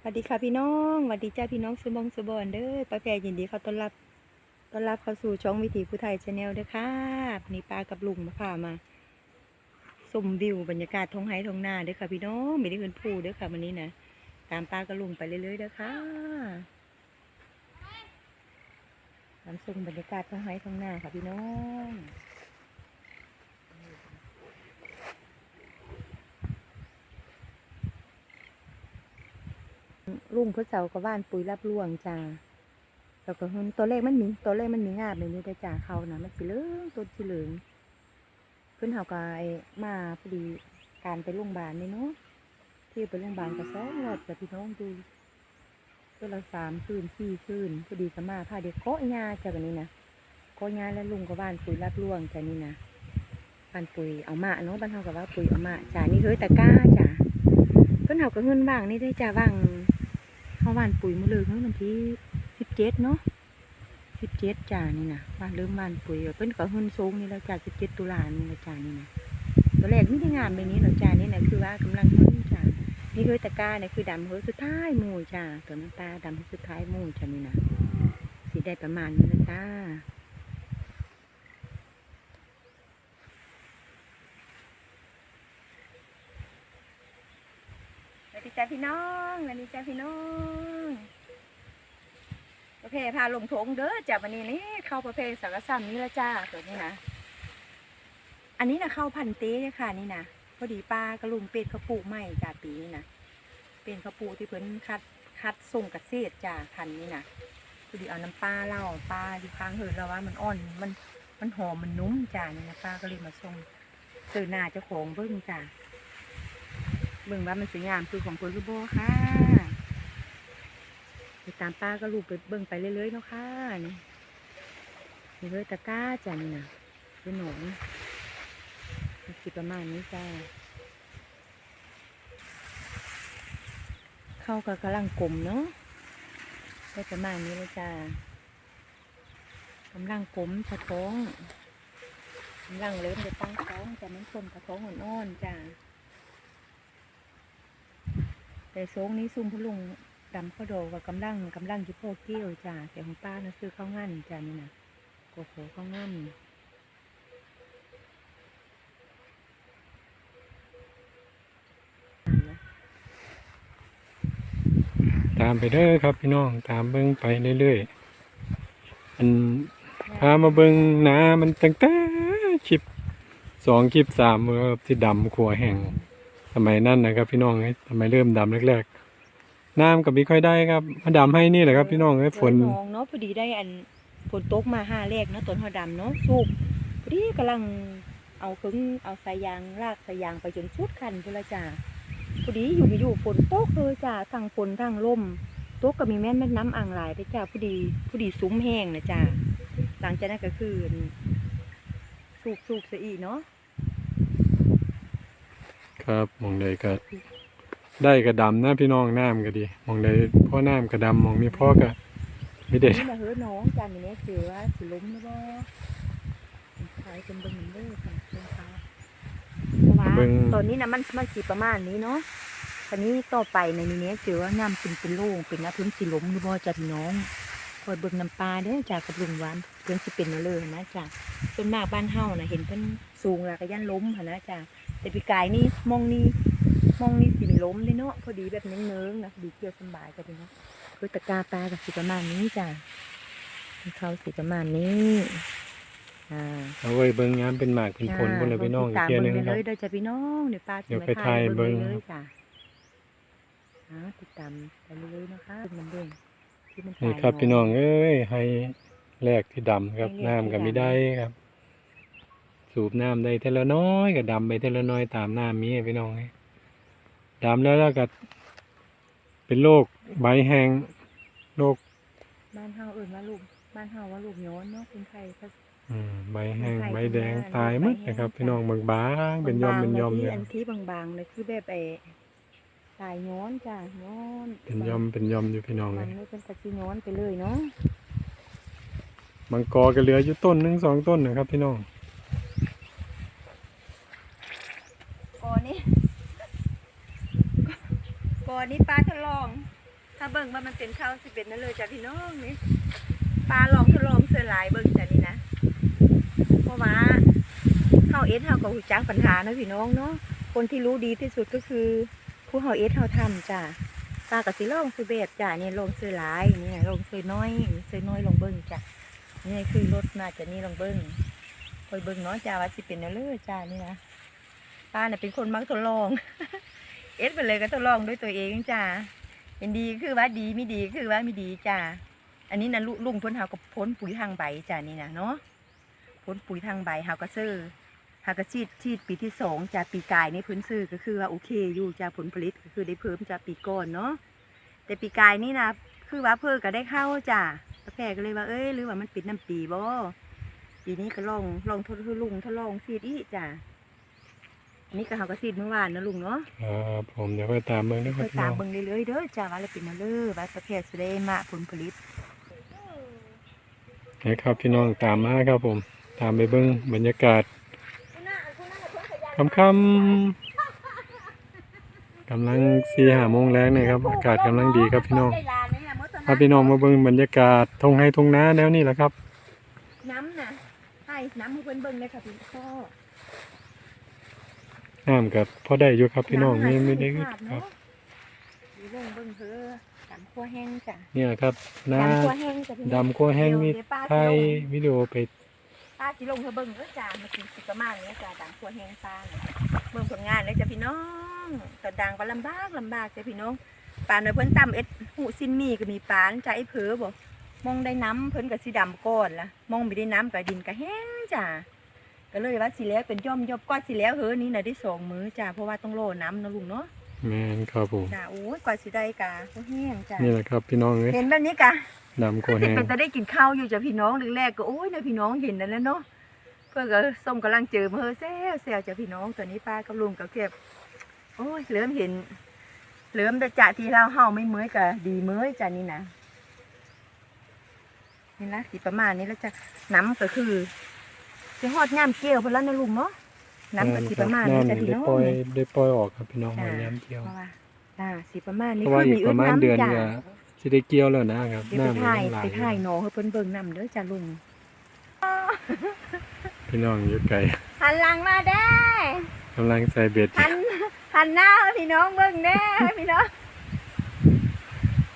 สวัสดีค่ะพี่น้องสวัสดีจ้าพี่น้องสมองสบอนเด้อป้าแพรยินดีเขาต้อนรับต้อนรับเข้าสู่ช่องวิถีผู้ไทยชาแนลเด้อค่ะวันนี่ป้ากับลุงมาพามาชมวิวบรรยากาศท้องไร่ท้องนาเด้อค่ะพี่น้องไม่ได้เงินผูเด้อค่ะวันนี้นะตามป้ากับลุงไปเรื่อยๆเด้อค่ะตามชมบรรยากาศท้องไร่ท้องนาค่ะพี่น้อง ลุงพื่อเสากับบ้านปุ๋ยรับล่วงจ้าแล้วก็เห็นตัวเลขมันมีตัวเลขมันมีงาบในนี้ได้จ้าเขานะมันสีเหลืองต้นสีเหลืองขึ้นเขาก็ไอ้มาพอดีการไปโรงพยาบาลนี่เนาะที่ไปโรงพยาบาลก็สองรอบแต่พี่น้องดูตัวละสามคืนสี่คืนพอดีก็มาพาเด็กเกาะยาจากนนี้นะเกาะยาแล้วลุงกับบ้านปุ๋ยรับล่วงจ้านี่นะบ้านปุ๋ยเอามาเนาะบ้านเขากับว่าปุ๋ยเอามาจ้านี่เฮ้ยตะก้าจ้าเพิ่นเขาก็เงินบ้างนี่ได้จ้าบ้าง เขาหวานปุ๋ยมาเลยเมื่อวันที่สิบเจ็ดเนาะสิบเจ็ดจ่านี่นะบ้านเริ่มหวานปุ๋ยเป็นก็หุ่นสูงนี่แล้วจ่าสิบเจ็ดตุลานี่นะจ่านี่นะตัวแรกไม่ได้งามแบบนี้หรอกจ่านี่นะคือว่ากำลังหุ่นจ่านี่คือตะกร้าเนี่ยคือดำเฮ้ยสุดท้ายมูจ่าตัวน้ำตาดำสุดท้ายมูจ่านี่นะสีได้ประมาณนี้นะจ้าสวัส ดีจ้าพี่น้องสวัสดีจ้าพี่น้องประเภทพาลงทงเด้อจ้าวันนี้นี่เข้าประเภทสังกะสัมนี่ละจ้าตัวนี้นะอันนี้นะเข้าพันเต้ค่ะนี่นะพอดีป้ากระลุงเป็ดเขาปลูกใหม่จ้าปีนี้นะเป็นเขาปลูกที่เพิ่นคัดคัดส่งกระเศษจ้าพันนี้นะพอดีเอาน้ำปลาเล่าปลาอยู่ข้างเหินแล้วว่ามันอ่อนมันมันหอมมันนุ่มจ้านี่นะป้าก็เลยมาส่งซื้อหน้าเจ้าของเบิ่งจ้า เบิ่งว่ามันสวยงามคือของเพิ่นคือบ่ค่ะไปตามป้าก็ลูกไปเบิ่งไปเรื่อยๆเนาะค่ะนี่นี่เลยตะก้าจ้ะนี่นะเป็นหนงสิประมาณนี้จ้าเข้ากับกำลังกลมเนาะได้ประมาณนี้เลยจ้ากำลังกลมสะท้องกำลังเริ่มจะตั้งท้องจะมันคนกระท้องอ่อนๆจ้า แต่โซงนี้ซุ่มพะลุงดำข้าวโดกับกำลังกำลังจิโพเกี้ยวจ้าแต่ของป้านะซื้อข้าวงั้นจ้านี่นะโกโก้ข้าวงั้นตามไปเด้อครับพี่น้องตามเบิ่งไปเรื่อยๆอันพามาเบิ่งนามันตั้งแต่คลิปสองคลิปสามเมื่อที่ดำขัวแห้ง มัยนั้นนะครับ พี่น้องเอ้ยสมัยเริ่มดำแรกๆน้ำก็ไม่ค่อยได้ครับมาดำให้นี่แหละครับ พี่น้องเอ้ฝนมองเนาะพอดีได้อันฝนตกมาห้าแรกเนาะต้นหอดำเนาะสูบพอดีกำลังเอาขึงเอาสายยางลากสายยางไปจนสุดคันพุ่นละจ้าพอดีอยู่ไม่อยู่ฝนตกเลยจ้าทั้งฝนทั้งลมตกก็มีแม่นแม่น้ำอ่างหลายไปจ้าพอดีพอดีซุ้มแห้งนะจ้าหลังจากนั้นก็คือสูบสูบซะอีเนาะ ครับหมองใดก็ได้กระดำนะพี่น้องน้ำก็ดีหมองใดพ่อน้ำกระดำหมองมีพ่อก็ไม่เด็ดนี่มาเฮ้อน้องจานนี้เสือว่าสิล้มหรือบ่ขายเป็นเบิ่งเด้อค่ะเบิ่งค่ะเพราะว่าเบิ่งตอนนี้นะมันมันสิประมาณนี้เนาะตอนนี้ต่อไปในนี้เสือว่าน้ำเป็นเป็นโล่งเป็นน้ำพื้นสิล้มหรือบ่จ้าพี่น้องคอยเบิ่งน้ำปลาเด้อจากกับลุงหวานเพิ่นสิเป็นมาเลยนะจ้าส่วนมากบ้านเฮาน่ะเห็นเพิ่นสูงแล้วก็ยันล้มหั่นนะจ้า แต่ปีกายนี่มองนี่มองนี่สิเป็นล้มเลยเนาะพอดีแบบเนื้งๆนะดีเกี่ยวสำบายจ้ะพี่น้องคือตะกร้าปลากับสิประมาณนี้จ้าเขาสิประมาณนี้อ่าเอาไว้เบิ่งงามเป็นหมากเป็นผลบนเลยพี่น้องอีกตามเที่ยหนึเบิ่งงครับเลยเดี๋ยวจะพี่น้องเดี๋ยวป้าเดี๋ยวสิไปมาถ่ายเบิ่งเลยจ้ะอ่าติดตามไปเรื่อยๆนะคะขึ้นมันเด้งที่มันนี่ตายครับเนาะพี่น้องเอ้ยให้แรกที่ดำครับให้แรกน้ำก็ที่ดำไม่ได้ครับ สูบน้ำได้เท่าละน้อยก็ดำไปเท่าละน้อยตามน้ำมีพี่น้องเอ้ยดำแล้วแล้วก็เป็นโรคใบแห้งโรคบ้านเฮาเอื่นว่าลูกบ้านเฮาว่าลูกย้อนเนาะคนไทยก็อืมใบแห้งใบใบแดงเป็นหน้าตายหมดใบแห้งนะครับจ้ะพี่น้องเบิ่งบางเป็นยอมเป็นยอมบางๆเนี่ยอันที่บางๆเลยคือแบบไอ้ตายย้อนจ้ะย้อนเป็นยอมเป็นยอมอยู่พี่น้องเลมัยนไม่เป็นกระชิย้อนไปเลยเนาะบางกอก็เหลืออยู่ต้นหนึ่งสองต้นนะครับพี่น้อง ก่อ นี้ก่อนี้ป้าทดลอง ถ้าเบิ่งว่ามันเป็นข้าวสิบเอ็ดนั่นเลยจ้ะพี่น้องนี่ปลาลองทดลองเสือหลายเบิ่งจ้ะนี่นะเพราะว่าเฮาเอสเฮาก็หูจักปัญหานะพี่น้องเนาะคนที่รู้ดีที่สุดก็คือผู้เฮาเอสเฮาทำจ้ะปลากับสิลองซื้อเบดจ้ะนี่ลงเซื้อหลายนี่ลงเซื้อน้อยเซื้อน้อยลงเบิ่งจ้ะนี่คือรถน่าจะนี่ลงเบิ่งคอยเบิ่งเนาะจ้ะว่าสิเป็นนั่นเลยจ้ะนี่นะ ป้าเนี่ยเป็นคนมักทดลอง เอสไปเลยก็ทดลองด้วยตัวเองจ้ะเป็นดีคือว่าดีไม่ดีคือว่าไม่ดีจ้าอันนี้นะลุลุงพ้นเฮาก็พ้นปุ๋ยทางใบจ้านี่นะเนาะพ้นปุ๋ยทางใบเฮาก็ซื้อเฮาก็ชีดชีดปีที่สองจ้าปีกายนี่พื้นซื้อก็คือว่าโอเคอยู่จ้าผลผลิตก็คือได้เพิ่มจ้าปีก่อนเนาะแต่ปีกายนี่นะคือว่าเพิ่อก็ได้เข้าจ้าป้าแพรก็เลยว่าเอ้ยหรือว่ามันปิดน้ำปีบ่ปีนี้ก็ลองลองทดคืองทดลองซีดอีจ้า อันนี้ก็เฮาก็ซีดเมื่อวานนะลุงเนาะครับผมเดี๋ยวไปตามเบิ่งเด้อคเพื่รัอบพี่ตาน้มองเบิ่งเรื่อยๆเด้อจ้าว่าเราเป็นมาเด้อว่าประเทศสิได้มาผลผลิตให้ครับพี่น้องตามมาครับผม ตามไปเบิ่งบรรยากาศค่ำๆกำลังสี่ห้าโมงแรงเนี่ยครับอากาศกำลังดีครับพี่น้องพาพี่น้องมาเบิ่งบรรยากาศทงให้ทงนาแล้วนี่แหละครับ น้ำน่ะให้น้ำให้เพิ่นเบิ่งเลยค่ะพี่พ่อ น้ำกับพอได้อยู่ครับพี่น้องไม่ไม่ได้อึดครับดีเบิ่งเบิ่งเพิ่นดำขั้วแห้งจ้ะเนี่ยครับนาดำขั้วแห้งจ้ะพี่น้องดำขั้วแห้งนี่เดี๋ยวป้าถ่ายสิลงวิดีโอไปป้าสิลงเพิ่นเบิ่งเด้อจ้ามากินสิประมาณนี้จ้ะดำขั้วแห้งป้าน่ะเบิ่งผลงานเลยจ้ะพี่น้องแต่ดังก็ลำบากลำบากจ้ะพี่น้องปลาเนยเพิ่นตำเอ็ดหูซินมีก็มีปลาจ้ะไอ้เผลอบ่มองได้น้ำเพิ่นก็สิดำก่อนล่ะมองไม่ได้น้ำก็ดินก็แห้งจ้ะ ก็เลยว่าสิแล้วเป็นย่อมยอบกว่าสิแล้วเฮ้อนี่นะได้สองมื้อจ้าเพราะว่าต้องโลน้ำนะลุงเนาะแมนครับผมจ้าโอ้ยกว่าสิได้กะก็แห้งจ้านี่แหละครับพี่น้องเอ้ยเห็นแบบนี้กะดำขั้วสิแห้งเป็นจะได้กินข้าวอยู่จ้ะพี่น้องแรกๆก็โอ้ยนะพี่น้องเห็นนั่นแหล้วเนาะเพื่อนก็ส้มกำลังเจอมาเฮ้อแซวแซวจ้ะพี่น้องตอนนี้ป้ากับลุงก็เก็บโอ้ยเริ่มเห็นเริ่มแต่จากที่เราเฮาไม่เมื่อยกะดีเมื่อยจ้ะนี่นะนี่นะสิประมาณนี้แล้วจ้ะน้ำก็คือ จะฮอดงามเกลียวพอแล้วนะลุงเนาะน้ำก็สิประมาณนี้จ้ะน้ำนี่พี่ได้น้องปล่อยได้ปล่อยออกครับพี่น้องจ้ะวันน้ำเกี่ยวเพราะว่าจ้าสิประมาณนี้เพราะว่าอีกประมาณเดือนจ้ะก็สิได้เกี่ยวแล้วนะครับเดี๋ยวไปน้ำถ่ายมันหลาไปยถ่ายหนองให้เพิ่นเบิ่งนำเด้อจ้าลุงพี่น้องอยู่ไกลหันหลังมาได้กำลังใส่เบ็ดหันหันหน้าให้พี่น้องเบิ่งแน่พี่น้อง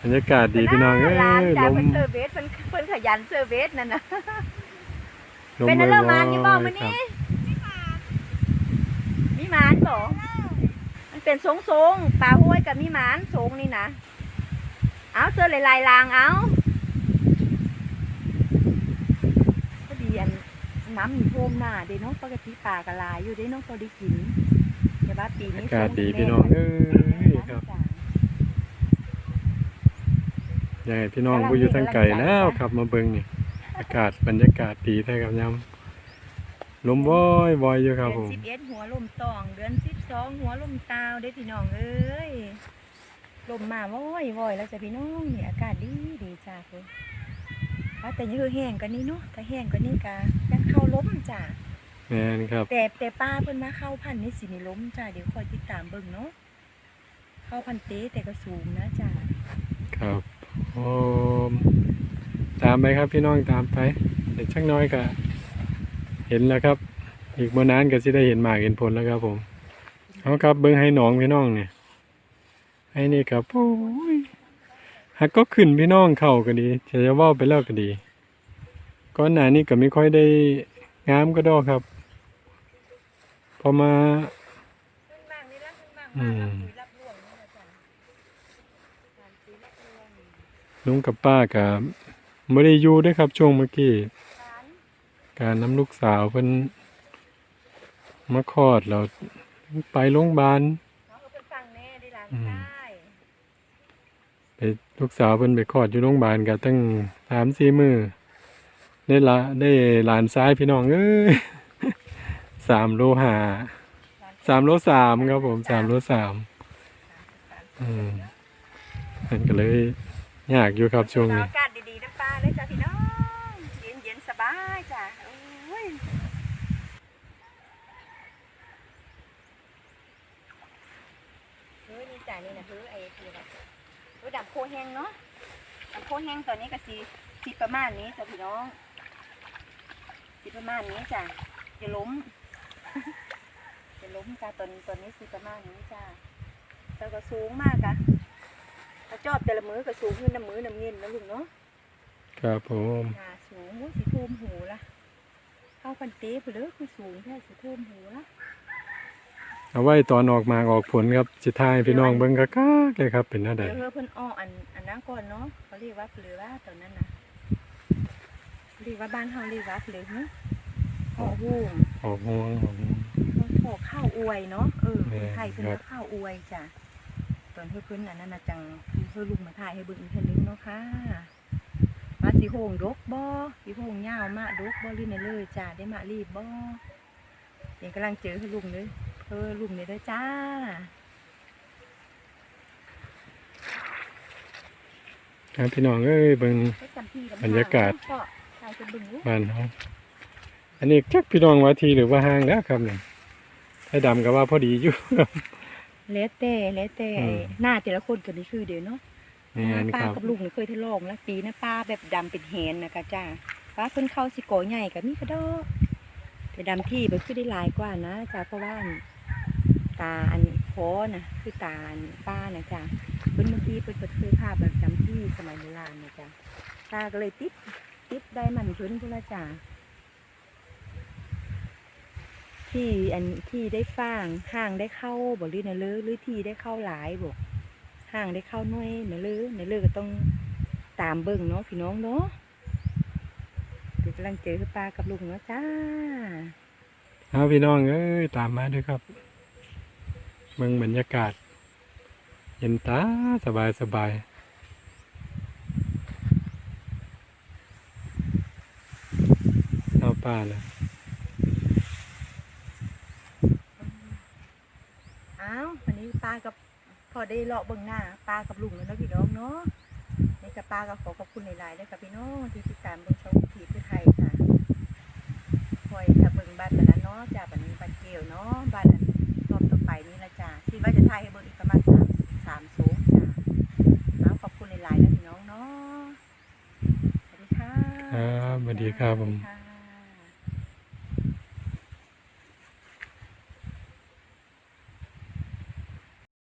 บรรยากาศดีพี่น้องเอ้หลานยจ้าลมเพิ่นเซอร์เวสเพิ่นเพิ่นขยันเซอร์เวสนั่นน่ะ ลมเป็นบ่อะไรอยมานี่บ่มื้อๆครับนี้มีหมานบ่มันเป็นทรงๆปลาห้วยกับมีหมานทรงนี่นะเอาเสื้อลายๆลางเอาพอดีอันน้ำมีโพมหน้าเด้เนาะปกติปลากะลายอยู่เด้เนาะพอได้กินแต่ว่าปีนี้อากาศดีพี่น้องเอ้ยครับอยากให้พี่น้องผู้อยู่ทางไกลแล้วครับมาเบิ่งนี่ อากาศบรรยากาศดีแท้ครับยามลมว้อยว้อยอยู่ครับผเดือนมสิบเอ็ดหัวลมตองเดือนสิบสองหัวลมตาวเด้พี่น้องเอ้ยลมมาว้อยว้อยแล้วจ้ะพี่น้องนี่อากาศดีดีจ้าคือว่าแต่ยังคือแห้งกันนี่เนาะถ้าแห้งกันนี่กะยังเข้าล้มจ้าแม่นครับ แต่แต่ป้าเพิ่นมาเข้าพันธุ์นี่สิมีล้มจ้าเดี๋ยวคอยติดตามเบิ่งเนาะเข้าพันธุ์เต้แต่ก็สูงนะจ้าครับโอ้ตามไปครับพี่น้องตามไปเดี๋ยวชักน้อยก็เห็นแล้วครับ อีกบ่นานก็สิได้เห็นหมากเห็นผลแล้วครับผมเอาครับเบิ่งให้น้องพี่น้องเนี่ยให้นี่ครับโอ้ยหักก็ขึ้นพี่น้องเข้าก็ดีจะจะเว่าไปแล้วก็ดีก่อนหน้านี้ก็ไม่ค่อยได้งามก็ดอกครับ พอมาขึ้นมากนี่ละขึ้นมากอืมากมปุ๋ยรับรวงนี่ละจ้ะการปุ๋ยรับรวงลุงกับป้ากับ ไม่ได้อยู่ด้วยครับช่วงเมื่อกี้การการน้ำลูกสาวเพิ่นมาคลอดเราไปโรงพยาบาลเขาก็เพิ่นฟังแน่ได้หลานอืมได้ไปลูกสาวเพิ่นไปคลอดอยู่โรงพยาบาลกันตั้งสามสี่มือได้ละได้หลานซ้ายพี่น้องเอ้ยสามโลห้าสามโลสามครับผมสามโลสามอืมมันก็เลยยากอยู่ครับช่วงเอานี้อากาศดีๆน้ำปลาเลยจ้ะพี่น้อง เย็นเย็นสบายจ้ะโอ้ยเฮ้ยนี่จ้ะนี่นะเฮ้ยไอ้คืออะไรเฮ้ยดำแห้งเนาะน้ำโพแห้งตอนนี้ก็สีสีประมาณนี้จ้ะพี่น้องสีประมาณนี้จ้ะจะล้มจะล้มจ้ะตอนตอนนี้สีประมาณนี้จ้ะแล้วก็สูงมากอะกระจอบแต่ละมือก็สูงขึ้นน้ำมือน้ำเงินนะลุงเนาะ ครับผมจ้ะสูงโอ้ยสีท่วมหูละเข้ากันเต๊ไปเลยคือสูงแค่สีท่วมหูละเอาไว้ตอนออกมาออกผลครับสิทายพี่น้องเบิ่งกะกากเลยครับ เป็นหน้าใดเดี๋ยวเพิ่นอ้ออันอันนั้นก่อนเนาะเขาเรียกว่าเปลือว่าตอนนั้นนะเรียกว่าบ้านเฮาเรียกว่าเปลือหึห่อหุ้มออกห่วงออกห่วงห่อข้าวอวยเนาะเออแม่คนไทยเพิ่นครัว่าบข้าวอวยจ้ะตอนเพิ่นเพิ่นอันนั้นน่ะจังเพิ่นลุงมาถ่ายให้เบิ่งอีกเทีนึงเนาะค่ะมา สิโหงดกบ่สิโหงยาวมาดกบ่ลีนเลยจ้ะได้มารีบบ่เดี๋ยวกำลังเจอคือลุงเลยเออลุงเนี่ยเด้อจ้าครับพี่น้องเอ้ยเบิ่งไปจำที่ำบรรยากาศก็ใครจะเบิ่งรู้บ้านเฮาอันนี้จักพี่น้องว่าทีหรือว่าห้างแล้วครับเนี่ยให้ดำก็ว่าพอดีอยู่แล้วแต่แล้วแต่อืมหน้าแต่ละคนก็นี่คือเดี๋ยวเนาะ นี่อันป้าครับ กับลุงนี่เคยทดลองแล้วปีนะป้าแบบดำเป็นแหนนะคะจ้าป้าเพิ่นเข้าสิโกใหญ่กับมีกระดอกแต่ดำที่มันคือได้หลายกว่านะจ้าเพราะว่าอันตาอันโคนะคือตาอันป้านะจ้าเพิ่นบางทีเพิ่นก็เคยพาแบบจำที่สมัยโบราณนะจ้าตาก็เลยติดติดได้มันเพิ่นพุ่นละจ้าที่อันที่ได้ฟางห่างได้เข้าบ่หรือนะเลยหรือที่ได้เข้าหลายบ่ ห่างได้เข้าหน่วยเนลือเนลือก็ต้องตามเบิ่งเนาะพี่น้องเนาะเดี๋ยวกำลังเจอป้ากับลุงเนาะจ้าเอาพี่น้องเอ้ยตามมาด้วยครับเบิ่งบรรยากาศ เย็นตาสบายสบายเอาป้าเลยอ้าววันนี้ป้ากับพ อได้เลาะเบิ่งหน้าป้ากับลุงแล้วนะพี่น้องเนาะในกับป้าก็ขอขอบคุณหลายๆด้วยกับพี่น้องที่ติดตามเบิ่งช่องทีพื่อไทยค่ะคอยถ้าเบิ่งบ้านแต่ละเนาะจ้าบ้านนี้บ้านเกลียวเนาะบ้านรอบต่อไปนี่ละจ้าคิดว่าจะถ่ายให้เบิ่งอีกประมาณสามสามโซงจ้าเอาขอบคุณหลายๆนะพี่น้องเนาะสวัสดีค่ะครับสวัสดีครับผม